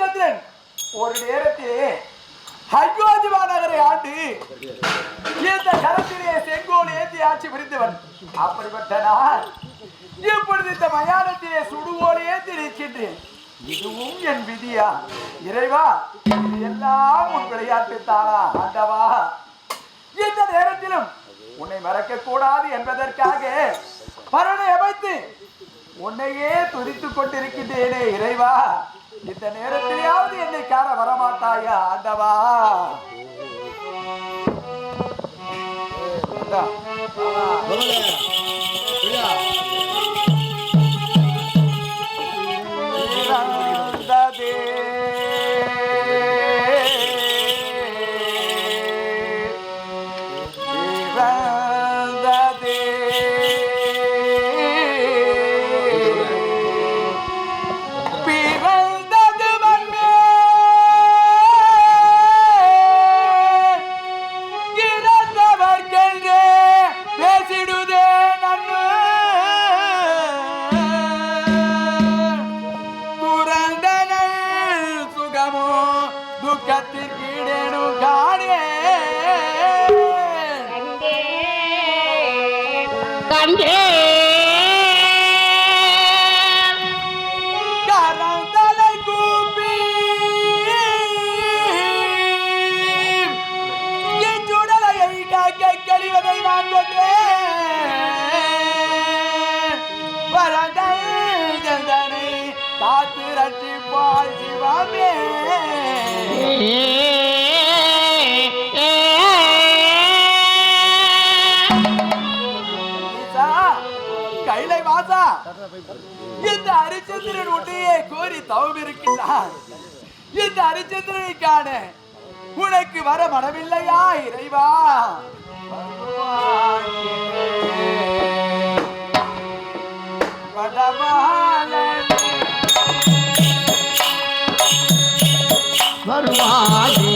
ராஜேந்திரன் ஒரு நேரத்திலே அயோத்தி மாநகரை ஆண்டு இந்த கரத்திலே செங்கோல் ஏந்தி ஆட்சி புரிந்தவன் அப்படிப்பட்ட நான் இப்பொழுது இந்த மயானத்திலே சுடுகோல் ஏந்தி நிற்கின்றேன். இதுவும் என் விதியா? இறைவா எல்லாம் உன் விளையாட்டு தானா ஆண்டவா இந்த நேரத்திலும் உன்னை மறக்க கூடாது என்பதற்காக பரனை அமைத்து உன்னையே துரித்துக் கொண்டிருக்கின்றேனே இறைவா. இந்த நேரத்திலேயாவது என்னை காண வரமாட்டாயா ஆண்டவா இந்தா. கைலை இந்த ஹரிச்சந்திரன் உன்னையே கோரி தவம் இருக்கின்றார். இந்த ஹரிச்சந்திரனை காண உனக்கு வர மனமில்லையா இறைவா? வருவாயே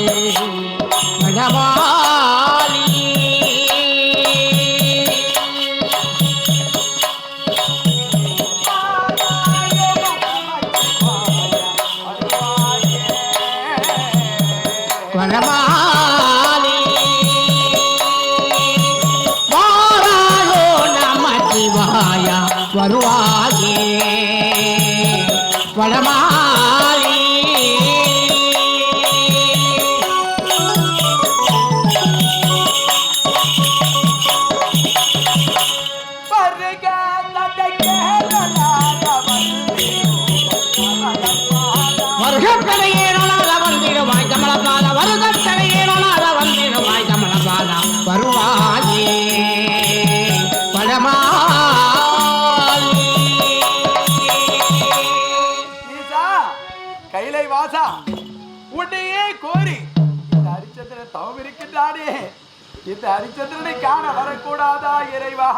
இந்த ஹரிச்சந்திரனை காண வரக்கூடாதா இறைவா?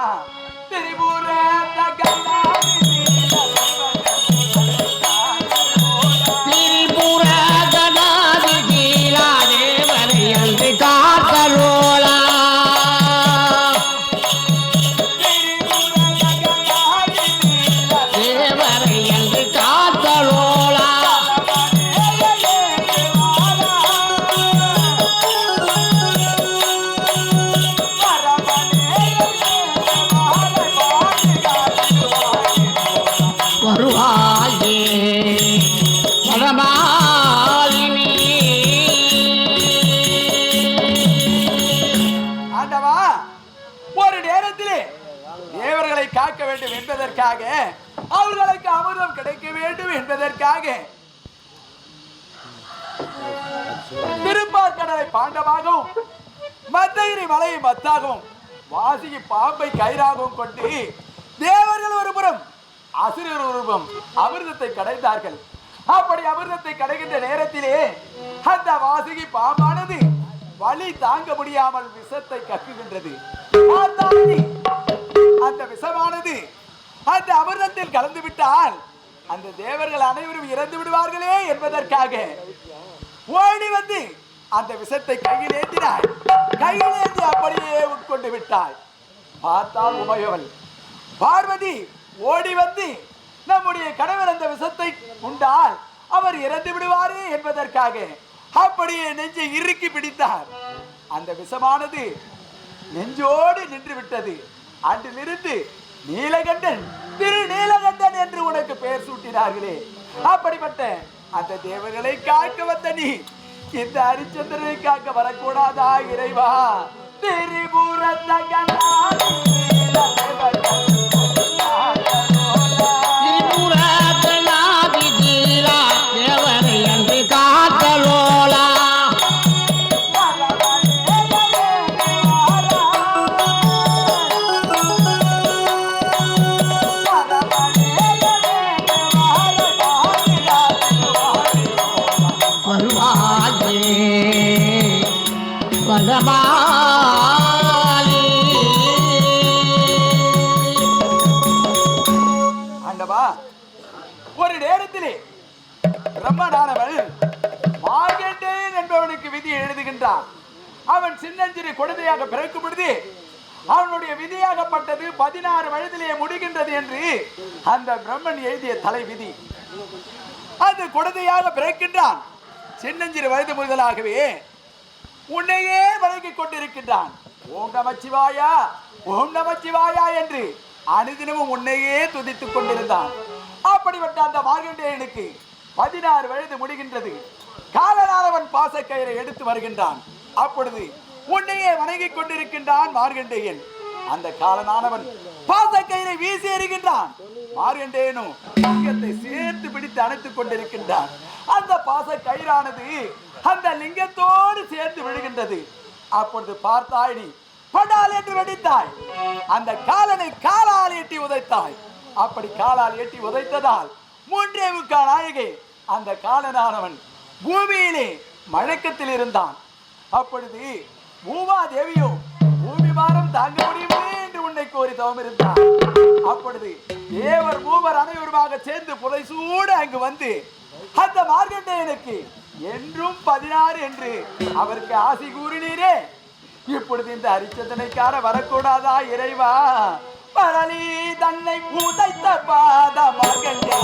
திரிபுர என்பதற்காக அவர்களுக்கு அமிர்தம் கிடைக்க வேண்டும் என்பதற்காக. திருப்பார்கடலை பாண்டமாகவும் மத்தகிரி மலையை மத்தாகவும் வாசிக்கு பாம்பை கயிறாகவும் கொண்டு தேவர்கள் ஒரு புறம் அசுரர் ஒரு அமிர்தத்தை கடைந்தார்கள். அப்படி அமிர்தத்தை கடைகின்ற நேரத்திலே அந்த வாசுகி பாம்பானது வலி தாங்க முடியாமல் விஷத்தை கக்குகின்றது. அந்த விஷமானது அந்த அமிர்தத்தில் கலந்து விட்டால் அந்த தேவர்கள் அனைவரும் இறந்து விடுவார்களே என்பதற்காக ஓடி வந்து அந்த விஷத்தை கையில் ஏற்றினாள் கையில் ஏற்றி அப்படியே உட்கொண்டு விட்டாள் பார்த்தால் உமையவள் பார்வதி ஓடி வந்து நம்முடைய கணவர் அந்த விஷத்தை உண்டால் அவர் இறந்து விடுவாரே என்பதற்காக அப்படியே நெஞ்சை இறுக்கி பிடித்தார். அந்த விஷமானது நெஞ்சோடு நின்று விட்டது. அன்றிலிருந்து நீலகண்டன் திரு நீலகண்டன் என்று உனக்கு பெயர் சூட்டினார்களே. அப்படிப்பட்ட அந்த தேவர்களை காக்க வந்த நீ இந்த ஹரிச்சந்திரனை காக்க வரக்கூடாதா இறைவா? திரிபுரகணாதி வசமாலி ஆண்டவா ஒரு நேரத்திலே பிரம்மனானவள் மார்கண்டேயன் என்பவனுக்கு விதி எழுதுகின்றான். அவன் சின்னஞ்சிறு குழந்தையாக பிறக்கும் பொழுது அவனுடைய விதியாகப்பட்டது பதினாறு வயதிலே முடிகின்றது என்று அந்த பிரம்மன் எழுதிய தலை விதி அந்த குழந்தையாக பிறக்கின்றான். சின்னஞ்சிறு வயது முதலாகவே உன்னையே வணங்கிக் கொண்டிருக்கின்றான். ஓம் நமச்சிவாயா ஓம் நமச்சிவாயா என்று அனுதினமும் உன்னையே துதித்துக் கொண்டிருந்தான். அப்படிப்பட்ட அந்த மார்கண்டேயனுக்கு பதினாறு வயது முடிகின்றது. காலனானவன் பாசக்கயிறை எடுத்து வருகின்றான். அப்பொழுது உன்னையே வணங்கிக் கொண்டிருக்கின்றான் மார்கண்டேயன். அந்த காலனானவன் பாசக்கயிறை வீசி எறிகின்றான். மாரியண்டேனும் லிங்கத்தை சேர்த்து பிடித்து அணைத்துக் கொண்டிருக்கின்றான் அந்த பாச கயிறானது அந்த லிங்கத்தோடு சேர்த்து விழுகின்றது. அப்பொழுது பார்த்தாய் நீ படால் என்று வெடித்தாய். அந்த காலனை காலால் எட்டி உதைத்தாய். அப்படி காலால் எட்டி உதைத்ததால் மூன்றே முக்கால் நாயகை அந்த காலனானவன் பூமியிலே மழக்கத்தில் இருந்தான். அப்பொழுது பூமா தேவியோ பூமி பாரம் தாங்க முடியுமே என்று உன்னை கோரி தவம் இருந்தான் அப்பொழுது தேவர் மூவர் அனைவருமாக சேர்ந்து புதைசூட அங்கு வந்து அந்த மார்க்கண்டேயனுக்கு என்றும் பதினாறு என்று அவருக்கு ஆசை கூறினீரே. இப்பொழுது இந்த ஹரிச்சந்தனைக்கார வரக்கூடாதா இறைவா? பரளி தன்னை உதைத்த பாத மார்க்கண்டே.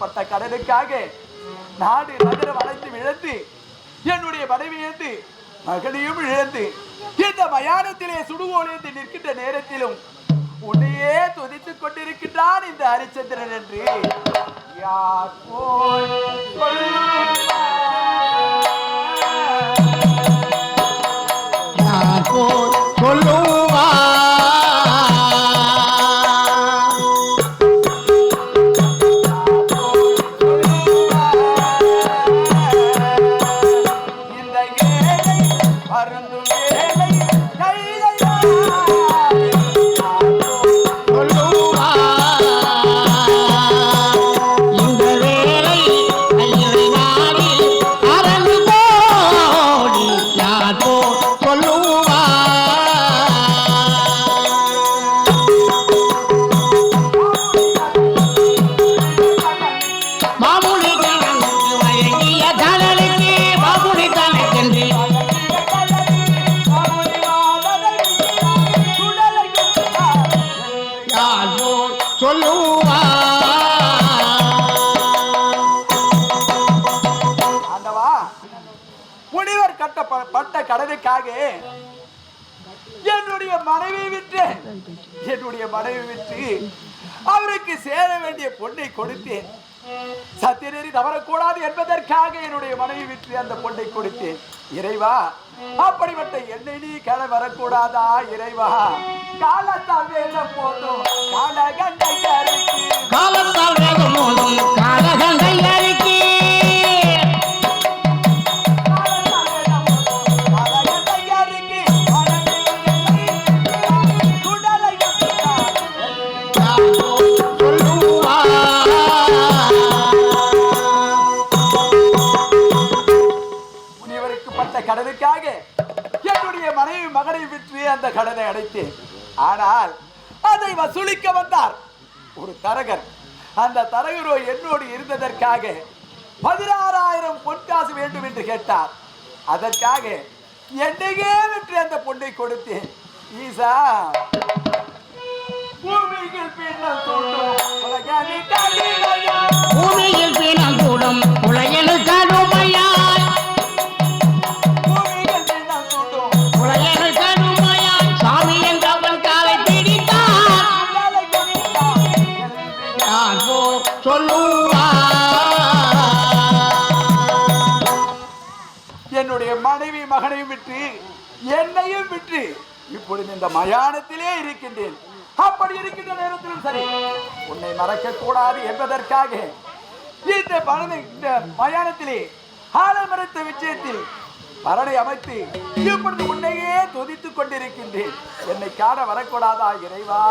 பட்ட கடனுக்காக நாடு நகரம் அனைத்தும் இழந்து என்னுடைய மனைவியந்து மகனையும் இழந்து இந்த மயானத்திலே சுடுகோலிருந்து நிற்கின்ற நேரத்திலும் உன்னையே துதித்துக் கொண்டிருக்கின்றான் இந்த ஹரிச்சந்திரன் என்று யார் போய் சொல்லுவார்? கடனுக்காக என்னுடைய மனைவி விற்றேன். என்னுடைய மனைவி விற்று அவருக்கு சேர வேண்டிய பொண்ணை கொடுத்தேன். சத்தியநெறி தவறக்கூடாது என்பதற்காக என்னுடைய மனைவி விற்று அந்த பொண்ணை கொடுத்தேன். இறைவா அப்படிப்பட்ட என்னை நீ கட வரக்கூடாதா இறைவா? காலத்தால் வேதம் போதும் காலகண்டை காலத்தால் வேகம் மோதும் காலகண்டை கடனுக்காக என்னுடைய மனைவி மகனை விற்று அந்த கடனை அடைத்தேன். ஆனால் அதை வசூலிக்க வந்தார் ஒரு தரகர். அந்த தரகரோ என்னோடு இருந்ததற்காக பதினாறாயிரம் பொன்காசு வேண்டும் என்று கேட்டார். அதற்காக என்னையே விற்று அந்த பொண்ணை கொடுத்தேன். ஈசா விட்டு இப்பொழுது இந்த மயானத்திலே இருக்கின்றேன். அப்படி இருக்கின்ற நேரத்திலும் சரி. உன்னை மறக்க கூடாது என்பதற்காக இந்த பரணை இந்த மயானத்திலே ஆலமரத்த விஷயத்தில் பரணை அமைத்து இப்பொழுது உன்னையே துதித்துக் கொண்டிருக்கின்றேன். என்னை காண வரக்கூடாதா இறைவா?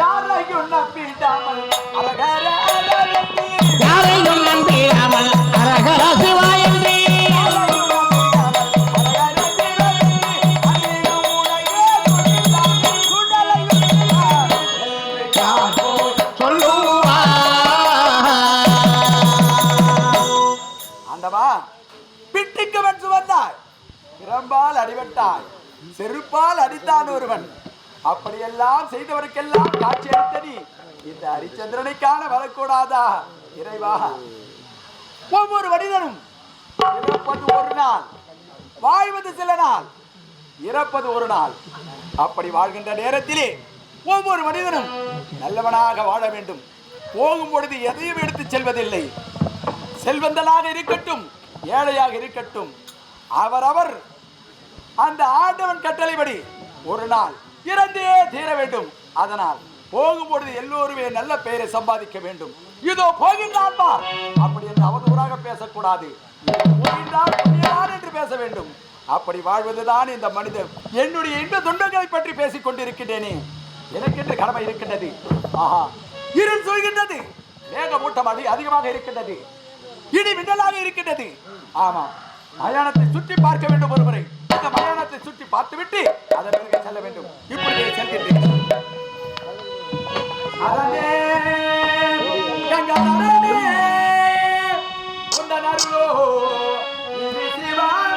யாரையும் நம்பிடாமல் அழகர யாரையும் நம்பிடாமல் அரகர சிவா அடித்தான் ஒருவன். அப்படியெல்லாம் செய்தவருக்கெல்லாம் காட்சி அளித்த நீ இந்த ஹரிச்சந்திரனை காண வரக்கூடாதா? இறைவா. ஒவ்வொரு மனிதனும் இறப்பது ஒரு நாள் வாழ்வது சில நாள் இறப்பது ஒரு நாள். அப்படி வாழ்கின்ற நேரத்திலே ஒவ்வொரு மனிதனும் நல்லவனாக வாழ வேண்டும். போகும் பொழுது எதையும் எடுத்துச் செல்வதில்லை. செல்வந்தனாக இருக்கட்டும் ஏழையாக இருக்கட்டும் அவரவர் அந்த ஆண்டவன் கட்டளைப்படி ஒரு நாள் இறந்தே தீர வேண்டும். அதனால் போகும்பொழுது எல்லோருமே நல்ல பெயரை சம்பாதிக்க வேண்டும். இதோ போகின்றான் அப்படி என்று அவதூறாக பேசக்கூடாது. என்று பேச வேண்டும். அப்படி வாழ்வதுதான் இந்த மனிதன். என்னுடைய இன்ப துன்பங்களை பற்றி பேசிக் கொண்டிருக்கின்றேனே. எனக்கென்று கடமை இருக்கின்றது. ஆஹா இருள் சொல்கின்றது மேகமூட்டம் அதி அதிகமாக இருக்கின்றது. இடி மின்னலாக இருக்கின்றது. ஆமாம் மயானத்தை சுற்றி பார்க்க வேண்டும் ஒருமுறை சுத்தி சுத்தி பார்த்து விட்டு அதை பிறகு செல்ல வேண்டும் இப்படி செல்கின்றேன் அதனே கங்கரனே உந்தனருளோ சிவாய்